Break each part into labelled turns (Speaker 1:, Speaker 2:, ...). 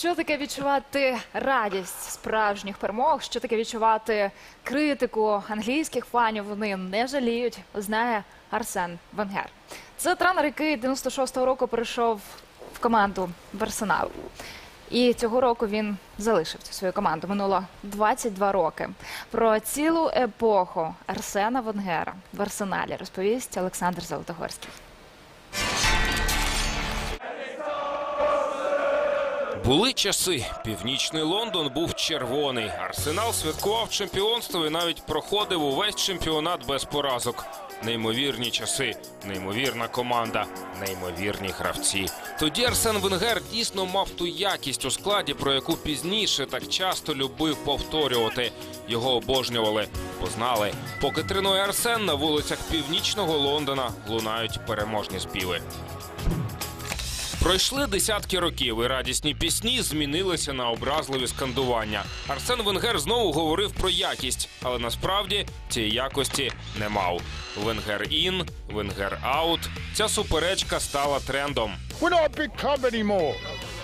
Speaker 1: Що таке відчувати радість справжніх перемог? Що таке відчувати критику англійських фанів? Вони не жаліють, знає Арсен Венгер. Це тренер, який 96-го року перейшов в команду в Арсенал. І цього року він залишив цю свою команду. Минуло 22 роки. Про цілу епоху Арсена Венгера в Арсеналі розповість Олександр Золотогорський.
Speaker 2: Були часи. Північний Лондон був червоний. Арсенал святкував чемпіонство і навіть проходив увесь чемпіонат без поразок. Неймовірні часи, неймовірна команда, неймовірні гравці. Тоді Арсен Венгер дійсно мав ту якість у складі, про яку пізніше так часто любив повторювати. Його обожнювали, познали. Поки тренує Арсен на вулицях північного Лондона лунають переможні співи. Пройшли десятки років, і радісні пісні змінилися на образливі скандування. Арсен Венгер знову говорив про якість, але насправді цієї якості не мав. Венгер ін, Венгер аут. Ця суперечка стала трендом.
Speaker 3: We're not a big club anymore.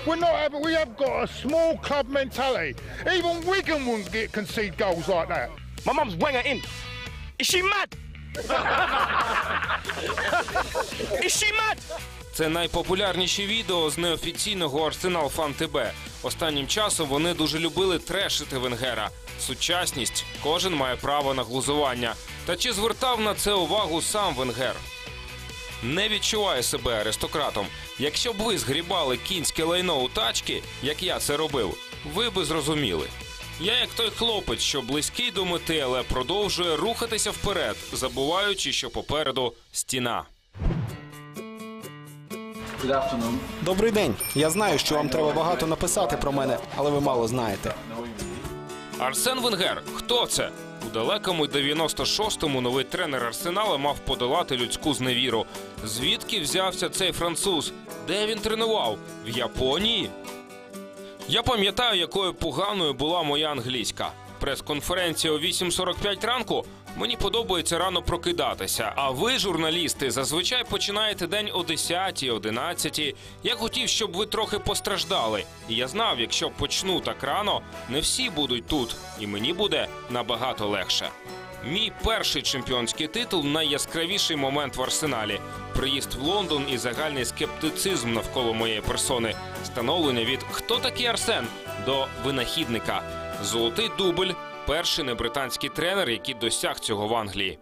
Speaker 3: We're not. We have got a small club mentality. Even Wigan wouldn't get concede goals like that.
Speaker 4: My mum's Wenger in. Is she mad? Is she mad?
Speaker 2: Це найпопулярніші відео з неофіційного Арсенал Фан ТБ. Останнім часом вони дуже любили трешити Венгера. Сучасність кожен має право на глузування. Та чи звертав на це увагу сам Венгер? Не відчуває себе аристократом. Якщо б ви згрібали кінське лайно у тачки, як я це робив, ви би зрозуміли. Я як той хлопець, що близький до мети, але продовжує рухатися вперед, забуваючи, що попереду стіна.
Speaker 5: Добрий день. Я знаю, що вам треба багато написати про мене, але ви мало знаєте.
Speaker 2: Арсен Венгер. Хто це? У далекому 96-му новий тренер Арсенала мав подолати людську зневіру. Звідки взявся цей француз? Де він тренував? В Японії? Я пам'ятаю, якою поганою була моя англійська. Прес-конференція о 8.45 ранку. Мені подобається рано прокидатися. А ви, журналісти, зазвичай починаєте день о 10 11 Я хотів, щоб ви трохи постраждали. І я знав, якщо почну так рано, не всі будуть тут, і мені буде набагато легше. Мій перший чемпіонський титул найяскравіший момент в арсеналі. Приїзд в Лондон і загальний скептицизм навколо моєї персони. Становлення від хто такий Арсен до винахідника. Золотий дубль перший небританський тренер, який досяг цього в Англії.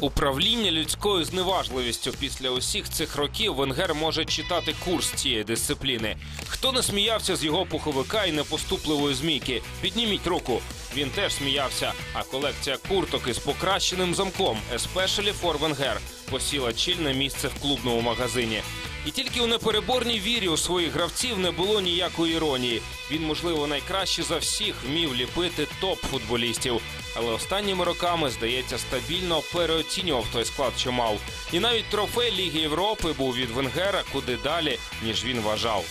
Speaker 2: Управління людською зневажливістю після усіх цих років Венгер може читати курс цієї дисципліни. Хто не сміявся з його пуховика і непоступливої змійки? Підніміть руку. Він теж сміявся. А колекція курток із покращеним замком Especially for Венгер посіла чільне місце в клубному магазині. І тільки у непереборній вірі у своїх гравців не було ніякої іронії. Він, можливо, найкраще за всіх вмів ліпити топ-футболістів. Але останніми роками, здається, стабільно переоцінював той склад, що мав. І навіть трофей Ліги Європи був від Венгера куди далі, ніж він вважав.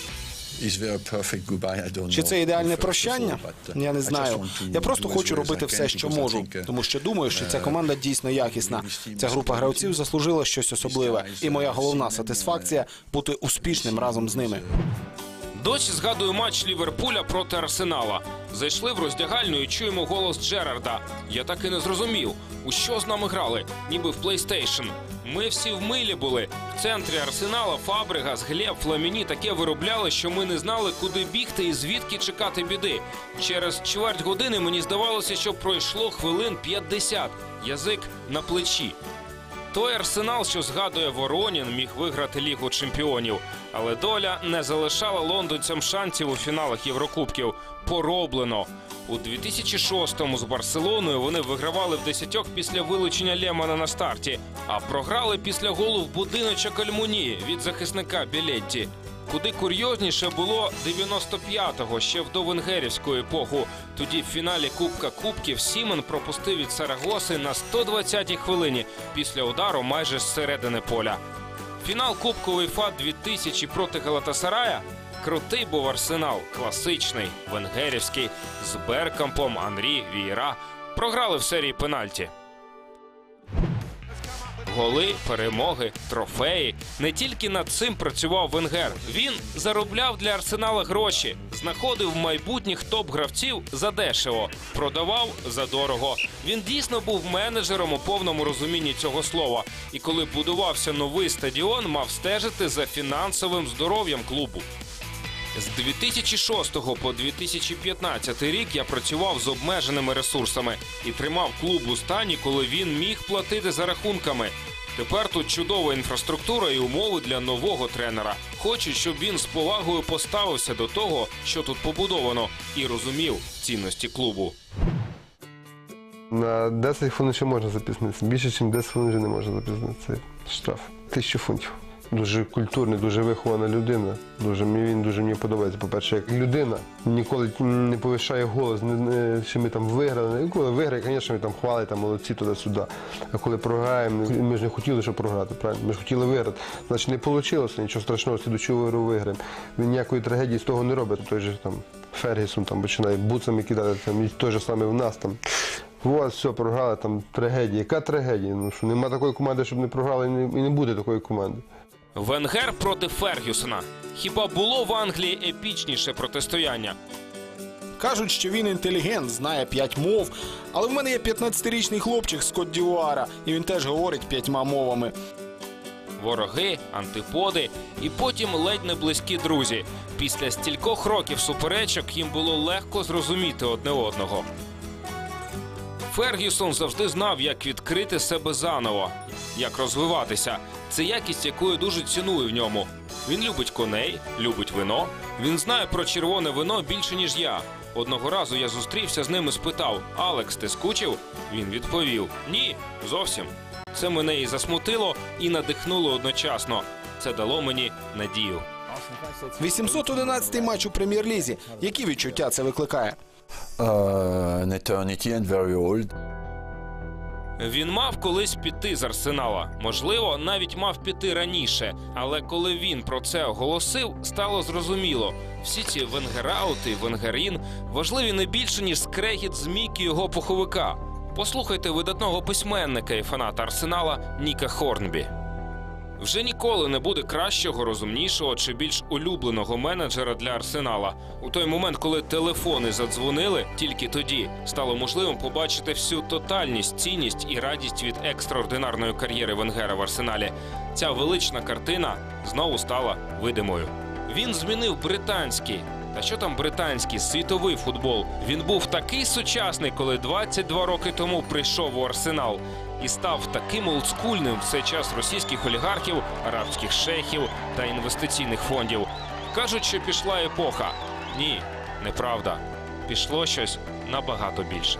Speaker 5: Чи це ідеальне прощання? Я не знаю. Я просто хочу робити все, що можу, тому що думаю, що ця команда дійсно якісна. Ця група гравців заслужила щось особливе, і моя головна сатисфакція бути успішним разом з ними.
Speaker 2: Досі згадую матч Ліверпуля проти Арсенала. Зайшли в роздягальню і чуємо голос Джерарда. Я так і не зрозумів, у що з нами грали, ніби в PlayStation. Ми всі в милі були. В центрі Арсенала Фабригас, Глеб, Фламіні таке виробляли, що ми не знали, куди бігти і звідки чекати біди. Через чверть години мені здавалося, що пройшло хвилин 50. Язик на плечі. Той арсенал, що згадує Воронін, міг виграти Лігу чемпіонів, але доля не залишала лондонцям шансів у фіналах Єврокубків. Пороблено. У 2006-му з Барселоною вони вигравали в десятьох після вилучення Лемана на старті, а програли після голу в будиночок Альмуні від захисника Білетті. Куди курйозніше було 95-го, ще в довенгерівську епоху. Тоді в фіналі Кубка Кубків Сімен пропустив від Сарагоси на 120-й хвилині після удару майже з середини поля. Фінал Кубковий ФА 2000 проти Галатасарая. Крутий був арсенал, класичний, венгерівський, з Беркампом, Анрі, Вієра. Програли в серії пенальті. Голи, перемоги, трофеї. Не тільки над цим працював Венгер. Він заробляв для арсенала гроші, знаходив майбутніх топ-гравців за дешево, продавав за дорого. Він дійсно був менеджером у повному розумінні цього слова. І коли будувався новий стадіон, мав стежити за фінансовим здоров'ям клубу. З 2006 по 2015 рік я працював з обмеженими ресурсами і тримав клуб у стані, коли він міг платити за рахунками. Тепер тут чудова інфраструктура і умови для нового тренера. Хочуть, щоб він з повагою поставився до того, що тут побудовано, і розумів цінності клубу.
Speaker 6: На 10 хвилин ще можна запізнитися. Більше, ніж 10 хвилин вже не можна запізнитися. Штраф. Тисячу фунтів. Дуже культурний, дуже вихована людина. Дуже він дуже мені подобається. По-перше, як людина ніколи не повишає голос, не, не, що ми там виграли. І Коли виграє, звісно, ми там хвалить, там молодці туди-сюди. А коли програємо, ми ж не хотіли, щоб програти, правильно? Ми ж хотіли виграти. Значить, не вийшло, нічого страшного, слідучу ігру виграємо. Він ніякої трагедії з того не робить. Той же там Фергісон там починає буцами кидати, там, і той же саме в нас там. Ось, все, програли, там трагедія. Яка трагедія? Ну що нема такої команди, щоб не програли, і не буде такої команди.
Speaker 2: Венгер проти Фергюсона. Хіба було в Англії епічніше протистояння?
Speaker 5: Кажуть, що він інтелігент, знає п'ять мов. Але в мене є 15-річний хлопчик з Кот-Дівуара, і він теж говорить п'ятьма мовами.
Speaker 2: Вороги, антиподи і потім ледь не близькі друзі. Після стількох років суперечок їм було легко зрозуміти одне одного. Фергюсон завжди знав, як відкрити себе заново, як розвиватися. Це якість, яку я дуже ціную в ньому. Він любить коней, любить вино. Він знає про червоне вино більше ніж я. Одного разу я зустрівся з ним і спитав: Алекс, ти скучив? Він відповів: Ні, зовсім. Це мене і засмутило, і надихнуло одночасно. Це дало мені надію.
Speaker 5: 811-й матч у прем'єр-лізі. Які відчуття це викликає?
Speaker 7: Uh, an eternity and very old.
Speaker 2: Він мав колись піти з арсенала. Можливо, навіть мав піти раніше. Але коли він про це оголосив, стало зрозуміло. Всі ці венгераути, венгерін важливі не більше ніж скрегіт змійки його пуховика. Послухайте видатного письменника і фаната арсенала Ніка Хорнбі. Вже ніколи не буде кращого, розумнішого чи більш улюбленого менеджера для арсенала. У той момент, коли телефони задзвонили, тільки тоді стало можливим побачити всю тотальність, цінність і радість від екстраординарної кар'єри Венгера в арсеналі. Ця велична картина знову стала видимою. Він змінив британський. Та що там британський світовий футбол? Він був такий сучасний, коли 22 роки тому прийшов у арсенал і став таким олдскульним в цей час російських олігархів, арабських шейхів та інвестиційних фондів. Кажуть, що пішла епоха. Ні, неправда. Пішло щось набагато більше.